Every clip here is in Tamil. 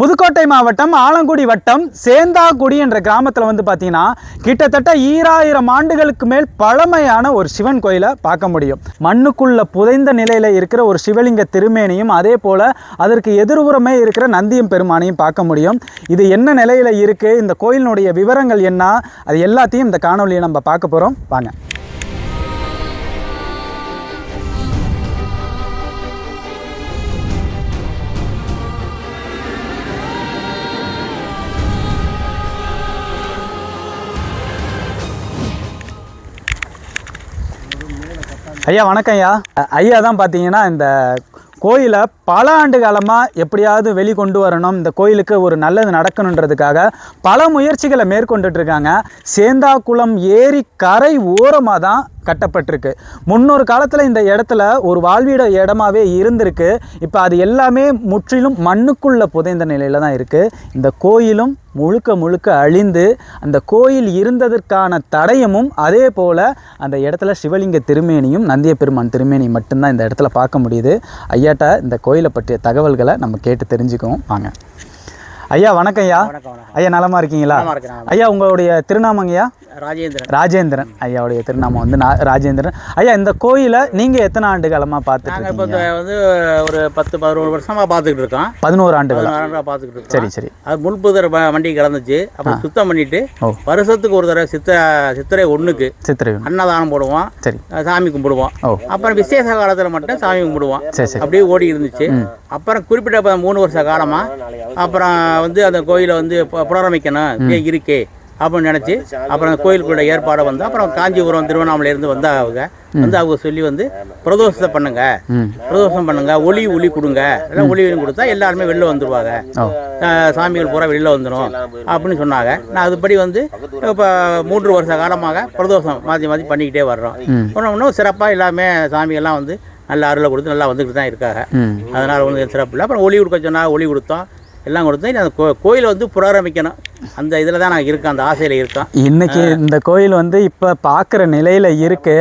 புதுக்கோட்டை மாவட்டம் ஆலங்குடி வட்டம் சேந்தாக்குடி என்ற கிராமத்தில் வந்து பார்த்தீங்கன்னா கிட்டத்தட்ட ஈராயிரம் ஆண்டுகளுக்கு மேல் பழமையான ஒரு சிவன் கோயிலை பார்க்க முடியும். மண்ணுக்குள்ள புதைந்த நிலையில் இருக்கிற ஒரு சிவலிங்க திருமேனியும் அதே போல் அதற்கு எதிர்புறமே இருக்கிற நந்தியம் பெருமானையும் பார்க்க முடியும். இது என்ன நிலையில் இருக்குது இந்த கோயிலினுடைய விவரங்கள் என்ன? அது எல்லாத்தையும் இந்த காணொலியை நம்ம பார்க்க போகிறோம் வாங்க. ஐயா வணக்கம் ஐயா. ஐயா தான் பார்த்தீங்கன்னா இந்த கோயிலை பல ஆண்டு காலமாக எப்படியாவது வெளிக்கொண்டு வரணும். இந்த கோயிலுக்கு ஒரு நல்லது நடக்கணுன்றதுக்காக பல முயற்சிகளை மேற்கொண்டுட்டு இருக்காங்க. சேந்தாக்குளம் ஏரி கரை ஓரமாக தான் கட்டப்பட்டிருக்கு. முன்னொரு காலத்தில் இந்த இடத்துல ஒரு வாழ்விட இடமாவே இருந்திருக்கு. இப்போ அது எல்லாமே முற்றிலும் மண்ணுக்குள்ள புதைந்த நிலையில் தான் இருக்குது இந்த கோயிலும் முழுக்க முழுக்க அழிந்து அந்த கோயில் இருந்ததற்கான தடயமும் அதே போல் அந்த இடத்துல சிவலிங்க திருமேனியும் நந்திய பெருமான் திருமேனி மட்டும்தான் இந்த இடத்துல பார்க்க முடியுது. ஐயாட்ட இந்த கோயிலை பற்றிய தகவல்களை நம்ம கேட்டு தெரிஞ்சுக்குவோம். வாங்க. ஐயா வணக்கம் ஐயா. ஐயா நலமா இருக்கீங்களா? ஐயா உங்களுடைய திருநாமங்கய்யா. ராஜேந்திரன். ராஜேந்திரன். ஐயாவுடைய திருநாமம் வந்து நா- ராஜேந்திரன். ஐயா இந்த கோயிலை நீங்கள் எத்தனை ஆண்டு காலமாக பார்த்துட்டு இப்போ வந்து ஒரு பத்து பதினோரு வருஷமா பார்த்துக்கிட்டு இருக்கோம். பதினோரு ஆண்டு பதினாறு பார்த்துக்கிட்டு இருக்கோம். சரி சரி. அது முன்புதர் வண்டி கிடந்துச்சு அப்புறம் சுத்தம் பண்ணிட்டு. வருஷத்துக்கு ஒரு தடவை சித்த சித்திரை ஒண்ணுக்கு சித்திரை அன்னதானம் போடுவோம். சரி. சாமி கும்பிடுவோம். அப்புறம் விசேஷ காலத்தில் மட்டும் சாமி கும்பிடுவோம். அப்படியே ஓடி இருந்துச்சு. அப்புறம் குறிப்பிட்ட மூணு வருஷ காலமா அப்புறம் வந்து அந்த கோயிலை வந்து புனரமைக்கணும். இருக்கே. அப்படின்னு நினச்சி அப்புறம் அந்த கோயிலுக்குள்ள ஏற்பாடை வந்து அப்புறம் காஞ்சிபுரம் திருவண்ணாமலையிலேருந்து வந்தா அவங்க. வந்து அவங்க சொல்லி வந்து பிரதோஷத்தை பண்ணுங்க. பிரதோஷம் பண்ணுங்க ஒளி ஒளி கொடுங்க. எல்லாம் ஒளி ஒளி கொடுத்தா எல்லாருமே வெளில அஹ் சாமிகள் பூரா வெளில வந்துடும் அப்படின்னு சொன்னாங்க. நான் அதுபடி வந்து இப்போ மூன்று வருஷ காலமாக பிரதோஷம் மாற்றி மாற்றி பண்ணிக்கிட்டே வர்றோம். இன்னும் சிறப்பாக எல்லாமே சாமிகள்லாம் வந்து நல்ல அருளை கொடுத்து நல்லா வந்துக்கிட்டு தான் இருக்காங்க. அதனால் ஒன்றும் சிறப்பு இல்லை. அப்புறம் ஒளி கொடுக்க சொன்னால் ஒளி கொடுத்தோம். எல்லாம் கொடுத்தோம் இனி அந்த கோ கோயிலை வந்து புனரமைக்கணும். அந்த இதில் தான் நான் இருக்கேன் அந்த ஆசையில் இருக்கேன். இன்னைக்கு இந்த கோயில் வந்து இப்போ பார்க்குற நிலையில் இருக்கு.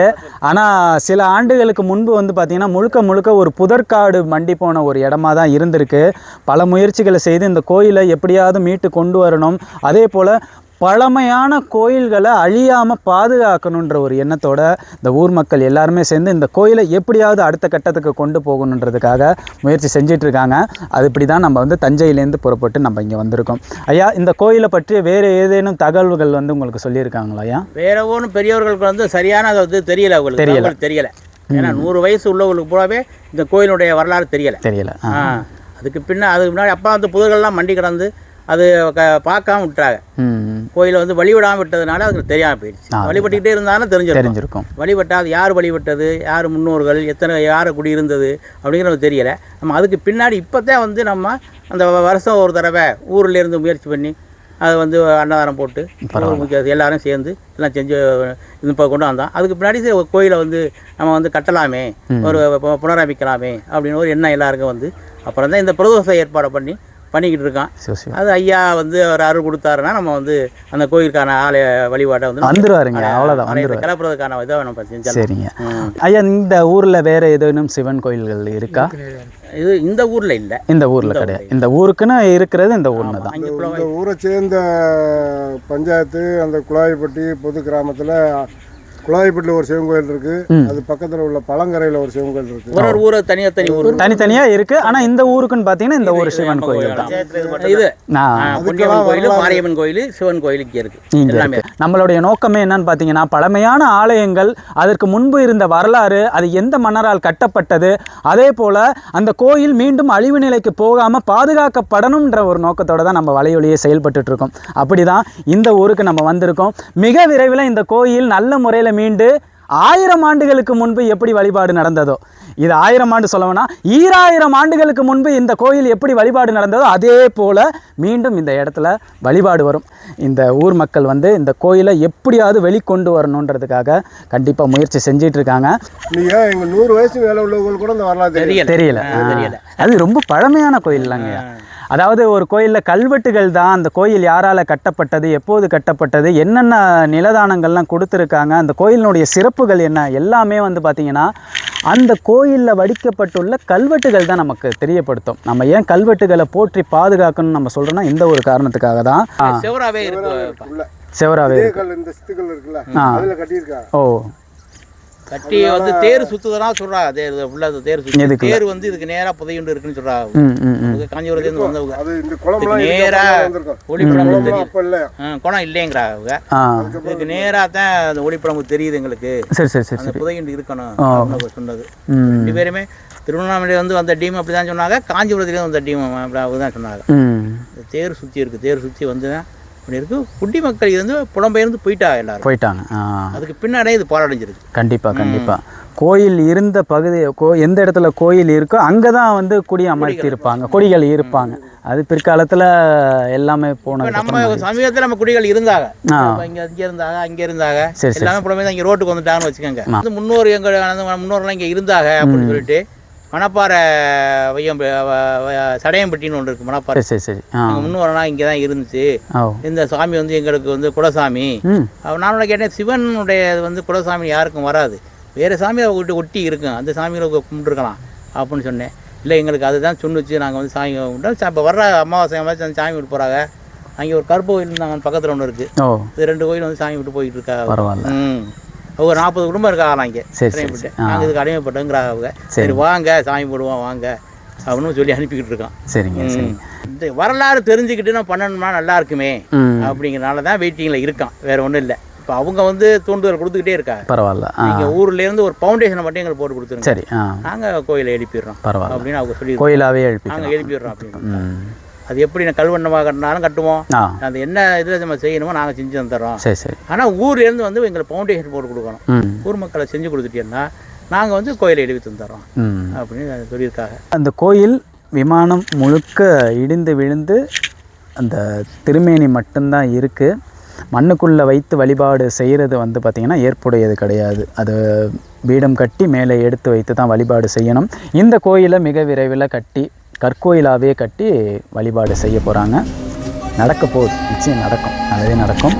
ஆனால் சில ஆண்டுகளுக்கு முன்பு வந்து பார்த்தீங்கன்னா முழுக்க முழுக்க ஒரு புதற்காடு மண்டி போன ஒரு இடமா தான் இருந்திருக்கு. பல முயற்சிகளை செய்து இந்த கோயிலை எப்படியாவது மீட்டு கொண்டு வரணும். அதே போல் பழமையான கோயில்களை அழியாமல் பாதுகாக்கணுன்ற ஒரு எண்ணத்தோட இந்த ஊர் மக்கள் எல்லாருமே சேர்ந்து இந்த கோயிலை எப்படியாவது அடுத்த கட்டத்துக்கு கொண்டு போகணுன்றதுக்காக முயற்சி செஞ்சிட்டு இருக்காங்க அது இப்படி தான் நம்ம வந்து தஞ்சையிலேருந்து புறப்பட்டு நம்ம இங்கே வந்திருக்கோம். ஐயா இந்த கோயிலை பற்றிய வேறு ஏதேனும் தகவல்கள் வந்து உங்களுக்கு சொல்லியிருக்காங்களா ஐயா? வேற ஒன்றும் பெரியவர்களுக்கு வந்து சரியான அது வந்து தெரியல அவங்களுக்கு. தெரியல. தெரியல. ஏன்னா நூறு வயசு உள்ளவங்களுக்கு பூராவே இந்த கோயிலுடைய வரலாறு தெரியல. தெரியல. அதுக்கு பின்ன அதுக்கு முன்னாடி அப்பா வந்து புதர்கள்லாம் மண்டி கிடந்து அது க பார்க்காம விட்டாங்க கோயிலை வந்து வழிவிடாமல் விட்டதுனால அதுக்கு தெரியாமல் போயிடுச்சு. வழிபட்டுக்கிட்டே இருந்தாலும் தெரிஞ்சிருக்கும். தெரிஞ்சிருக்கும். வழிபட்டா அது யார் வழிபட்டது? யார் முன்னோர்கள்? எத்தனை யார் குடியிருந்தது அப்படிங்கிறது தெரியல. நம்ம அதுக்கு பின்னாடி இப்போதான் வந்து நம்ம அந்த வருஷம் ஒரு தடவை ஊர்ல இருந்து முயற்சி பண்ணி அதை வந்து அன்னதானம் போட்டு எல்லாரும் சேர்ந்து எல்லாம் செஞ்சு இப்போ கொண்டு வந்தோம் அதுக்கு பின்னாடி கோயிலை வந்து நம்ம வந்து கட்டலாமே ஒரு புனரமைக்கலாமே அப்படின்னு ஒரு எண்ணம் எல்லாருக்கும் வந்து அப்புறம் தான் இந்த பிரதோஷ ஏற்பாடை பண்ணி பண்ணிக்கிட்டு சிவ அது ஐயா வந்து ஒரு அருள் கொடுத்தாருன்னா நம்ம வந்து அந்த கோயிலுக்கான ஆலய வழிபாட்டை வந்து வந்துருவாருங்க அவ்வளோதான் கிளப்புறதுக்கான இதை நம்ம செஞ்சோம் சரிங்க. ஐயா இந்த ஊரில் வேறு ஏதேனும் சிவன் கோயில்கள் இருக்கா? இது இந்த ஊர்ல இல்ல. இந்த ஊரில் கிடையாது. இந்த ஊருக்குன்னு இருக்கிறது இந்த ஊர்னு தான். இந்த ஊரை சேர்ந்த பஞ்சாயத்து அந்த குழாய்பட்டி பொது கிராமத்தில் குழாய்பட்டியில் ஒரு சிவன் கோயில் இருக்கு. அது பக்கத்தில் உள்ள பழங்கரையில் ஒரு சிவன் கோயில் இருக்கு. ஒரு ஒரு ஊரை தனியா தனி ஊர். தனித்தனியாக இருக்குது ஆனால் இந்த ஊருக்குன்னு பார்த்தீங்கன்னா இந்த ஒரு சிவன் கோயில் தான். இது பொன்னியம்மன் கோயில் மாரியம்மன் கோயில் சிவன் கோயில் இங்கே இருக்கு. எல்லாமே. இருக்கு. நம்மளுடைய நோக்கமே என்னன்னு பார்த்தீங்கன்னா பழமையான ஆலயங்கள் அதற்கு முன்பு இருந்த வரலாறு அது எந்த மன்னரால் கட்டப்பட்டது அதே போல அந்த கோயில் மீண்டும் அழிவு நிலைக்கு போகாம பாதுகாக்கப்படணுன்ற ஒரு நோக்கத்தோட தான் நம்ம வலையொலியை செயல்பட்டுட்டு இருக்கோம். அப்படிதான் இந்த ஊருக்கு நம்ம வந்திருக்கோம். மிக விரைவில் இந்த கோயில் நல்ல முறையில் மீண்டு ஆயிரம் ஆண்டுகளுக்கு முன்பு எப்படி வழிபாடு நடந்ததோ இது ஆயிரம் ஆண்டு சொல்லணும்னா ஈராயிரம் ஆண்டுகளுக்கு முன்பு இந்த கோயில் எப்படி வழிபாடு நடந்ததோ அதே போல மீண்டும் இந்த இடத்துல வழிபாடு வரும். இந்த ஊர் மக்கள் வந்து இந்த கோயிலை எப்படியாவது வெளிக்கொண்டு வரணுன்றதுக்காக கண்டிப்பாக முயற்சி செஞ்சிட்டு இருக்காங்க. நீங்கள் எங்கள் நூறு வயசு மேலே உள்ளவங்களுக்கு கூட இந்த வரலாறு தெரியும் தெரியல. தெரியல. அது ரொம்ப பழமையான கோயில் இல்லைங்க அதாவது ஒரு கோயிலில் கல்வெட்டுகள் தான் அந்த கோயில் யாரால் கட்டப்பட்டது எப்போது கட்டப்பட்டது என்னென்ன நிலதானங்கள்லாம் கொடுத்துருக்காங்க அந்த கோயிலினுடைய சிறப்புகள் என்ன எல்லாமே வந்து பார்த்திங்கன்னா அந்த கோயிலில் வடிக்கப்பட்டுள்ள கல்வெட்டுகள் தான் நமக்கு தெரியப்படுத்தும். நம்ம ஏன் கல்வெட்டுகளை போற்றி பாதுகாக்கணும்னு நம்ம சொல்கிறோன்னா இந்த ஒரு காரணத்துக்காக தான். செவராகவே செவராவே சித்துக்கல் இருக்குல்ல ஓ. கட்டி வந்து தேர் சுத்துதனா சொல்றாங்க தேர் ஃபுல்லாக தேர் சுத்து? தேர் வந்து இதுக்கு நேரா புதையுண்டு இருக்குன்னு ம் இது காஞ்சிபுரத்துலேருந்து வந்தவங்க நேரா ஒளிப்படம் குணம் இல்லைங்கிறாங்க அவங்க இதுக்கு நேராக தான் அந்த ஒளிப்படம் தெரியுது எங்களுக்கு சரி சரி சரி அந்த புதையுண்டு இருக்கணும் சொன்னது ரெண்டு பேருமே திருவண்ணாமலை வந்து வந்த டீம் அப்படி தான் சொன்னாங்க காஞ்சிபுரத்துலேருந்து வந்த டீம் அப்படி அவங்க தான் சொன்னாங்க தேர் சுற்றி இருக்குது தேர் சுற்றி வந்து தான் இப்படி இருக்கு. குடி மக்கள் இது வந்து புலம்பெயர்ந்து போயிட்டா எல்லாரும். போயிட்டாங்க. அதுக்கு பின்னாடியே இது போராடிஞ்சிருக்கு கண்டிப்பாக கண்டிப்பாக கோயில் இருந்த பகுதி கோ எந்த இடத்துல கோயில் இருக்கோ அங்கே தான் வந்து குடி அமர்த்தியிருப்பாங்க கொடிகள். இருப்பாங்க. அது பிற்காலத்தில் எல்லாமே போனது நம்ம சமீபத்தில் நம்ம குடிகள் இருந்தாங்க. இங்க இங்கே இருந்தாங்க அங்கே இருந்தாங்க. எல்லாமே புலம்பெயர்ந்து இங்கே ரோட்டுக்கு வந்துட்டாங்கன்னு வச்சுக்கோங்க. வந்து முன்னோர் எங்கள் முன்னோர்லாம் இங்கே இருந்தாங்க அப்படின்னு சொல்லிட்டு மணப்பாறை வையம் சடையம்பட்டின்னு ஒன்று இருக்குது மணப்பாறை. சரி சரி முன்னோரெல்லாம் இங்கே தான் இருந்துச்சு. இந்த சாமி வந்து எங்களுக்கு வந்து குலசாமி. ம். அவ நானோட கேட்டேன் சிவனுடைய வந்து குலசாமி யாருக்கும் வராது. வேறு சாமி அவங்க வீட்டு ஒட்டி இருக்கும் அந்த சாமியில் கும்பிட்டுருக்கலாம் அப்படின்னு சொன்னேன். இல்லை எங்களுக்கு அதுதான் சொன்னுச்சு. நாங்கள் வந்து சாமி கும்பிட்டோம். இப்போ வர்ற அமாவாசை அந்த சாமி விட்டு போகிறாங்க அங்கே ஒரு கருப்பு கோயில் நாங்கள் பக்கத்தில் ஒன்று இருக்குது இது ரெண்டு கோயில் வந்து சாமி விட்டு போயிட்டு இருக்கா. ம். ஒரு நாற்பது குடும்பம் இருக்காங்களாம் இங்கே. ஆ. நாங்கள் இதுக்கு அடையப்பட்டோங்கிறாங்க அவங்க. சரி. வாங்க சாமி போடுவோம் வாங்க அப்படின்னு சொல்லி அனுப்பிக்கிட்டு இருக்கோம். சரிங்க சரி இந்த வரலாறு தெரிஞ்சுக்கிட்டு நான் பண்ணணும்னா நல்லா இருக்குமே அப்படிங்கிறனால தான் வெயிட்டிங்கில் இருக்கான் வேற ஒன்றும் இல்லை. இப்போ அவங்க வந்து தூண்டுதல் கொடுத்துக்கிட்டே இருக்காங்க. பரவாயில்ல. நீங்கள் ஊர்லேருந்து ஒரு ஃபவுண்டேஷனை மட்டும் எங்களுக்கு போட்டு கொடுத்துருங்க. சரி நாங்கள் கோயிலை எழுப்பிடுறோம் பரவாயில்ல. அப்படின்னு அவங்க சொல்லி கோயிலாவே எழுப்பிக்கலாம். நாங்கள் எழுப்பிடுறோம் அப்படின்னு. அது எப்படி நான் கல்வண்ணமாக கட்டினாலும் கட்டுவோம் அந்த என்ன இதில் நம்ம செய்யணுமோ நாங்கள் செஞ்சு தந்துடுறோம். சரி சரி. ஆனால் ஊர்லேருந்து வந்து எங்களுக்கு ஃபவுண்டேஷன் போட்டு கொடுக்கணும். ஊர் மக்களை செஞ்சு கொடுத்துட்டீங்கன்னா நாங்கள் வந்து கோயிலை எழுப்பி தந்துடுறோம். ம். அப்படின்னு சொல்லியிருக்காங்க. அந்த கோயில் விமானம் முழுக்க இடிந்து விழுந்து அந்த திருமேனி மட்டும்தான் இருக்குது மண்ணுக்குள்ளே வைத்து வழிபாடு செய்கிறது வந்து பார்த்திங்கன்னா ஏற்புடையது கிடையாது. அது பீடம் கட்டி மேலே எடுத்து வைத்து தான் வழிபாடு செய்யணும். இந்த கோயிலை மிக விரைவில் கட்டி கற்கோயிலாகவே கட்டி வழிபாடு செய்ய போகிறாங்க நடக்க போகுது. நிச்சயம் நடக்கும். நல்லதே நடக்கும்.